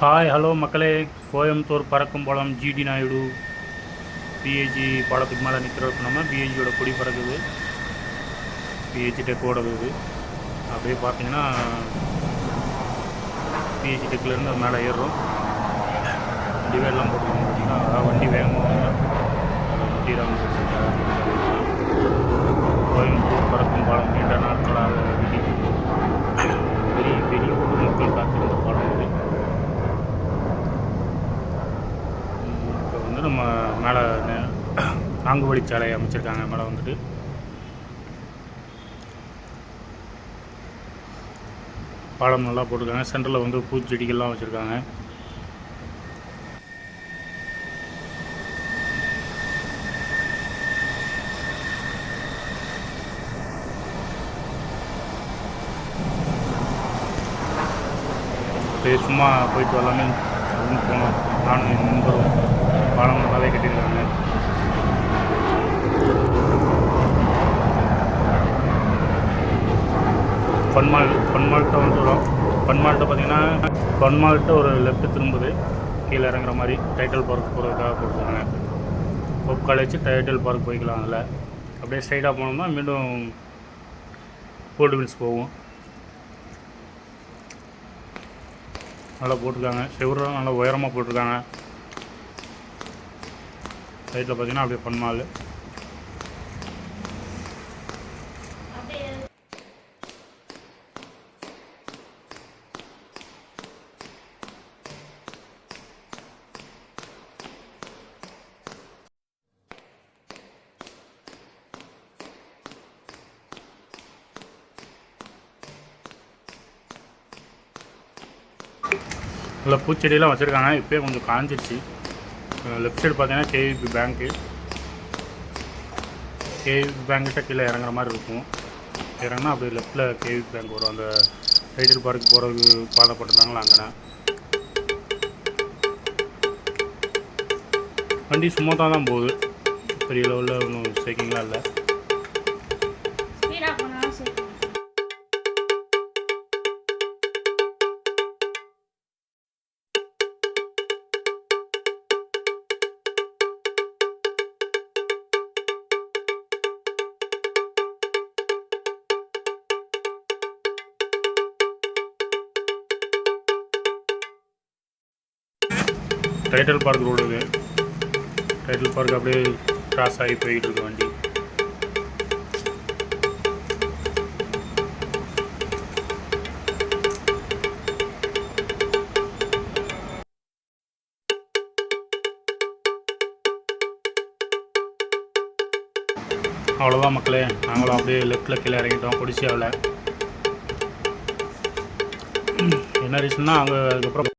Hi hello மக்களே. கோயம்புத்தூர் பறக்கும் பாலம் ஜிடி நாயுடு பிஹெச்சி படத்துக்கு மேலே நிற்கிறப்ப நம்ம பிஹெச்சியோட கொடி பறக்குது. பிஹெச்சி டெக்கோட இது அப்படியே பார்த்தீங்கன்னா பிஹெச்சி டெக்கிலேருந்து மேலே ஏறுறோம். டிவைடெலாம் வேலாம் போட்டுருக்கோம் பார்த்தீங்கன்னா அதான் வண்டி வேகமாக முட்டிடாமல் கோயம்புத்தூர் பறக்கும் பாலம் நீண்ட நாட்களாக விதி பெரிய பெரிய பொதுமக்கள் காத்திருந்த பாலம் இது இப்போ வந்து நம்ம மேலே நாங்குவழி சாலை அமைச்சிருக்காங்க. மேலே வந்துட்டு. பாலம் நல்லா போட்டிருக்காங்க. சென்டரில் வந்து பூச்செடிகள்லாம் வச்சுருக்காங்க. அப்படியே சும்மா போயிட்டு வரலாமே. அப்படின்னு போனோம் நானும் நண்பரும். பாலம் நல்லாவே கட்டியிருக்காங்க. பொன்மால் பொன்மால்கிட்ட வந்துடும் பொன்மால்கிட்ட பார்த்தீங்கன்னா பொன்மால்கிட்ட ஒரு லெஃப்ட் திரும்புது. கீழே இறங்குற மாதிரி டைட்டில் பார்க் போகிறதுக்காக போட்டுருக்காங்க ஒப் கழிச்சு டைட்டில் பார்க் போய்க்கலாம் அதில். அப்படியே ஸ்ட்ரைட்டாக போனோம்னா மீண்டும் கோல்டு மில்ஸ் போகும் நல்லா போட்டிருக்காங்க. செவரெலாம் நல்லா உயரமாக போட்டிருக்காங்க. சைட்டில் பார்த்தீங்கன்னா அப்படியே பன்மால் நல்லா பூச்செடியெல்லாம் வச்சுருக்காங்க. இப்போயே கொஞ்சம் காஞ்சிருச்சு. லெஃப்ட் சைடு பார்த்தீங்கன்னா கேவிபி பேங்க்கு கேவிபி பேங்க்கிட்ட கீழே இறங்குற மாதிரி இருக்கும். இறங்கினா அப்படியே லெஃப்ட்டில் கேவிபி பேங்க் வரும். அந்த டைட்டில் பார்க்கு போகிறதுக்கு பாதை போட்டிருந்தாங்களா அங்கே வண்டி சும்மா தான் போகுது. பெரிய லெவலில் ஒன்றும் ஸ்டேக்கிங்லாம் இல்லை. டைட்டில் பார்க் ரோடு இது டைட்டில் பார்க் அப்படியே கிராஸ் ஆகி போயிட்டு இருக்கு வண்டி. அவ்வளோதான் மக்களே. நாங்களும் அப்படியே லெஃப்ட்டில் கீழே இறங்கிட்டோம். கொடிசியாவில் என்ன ரீசன்னா அங்கே அதுக்கப்புறம்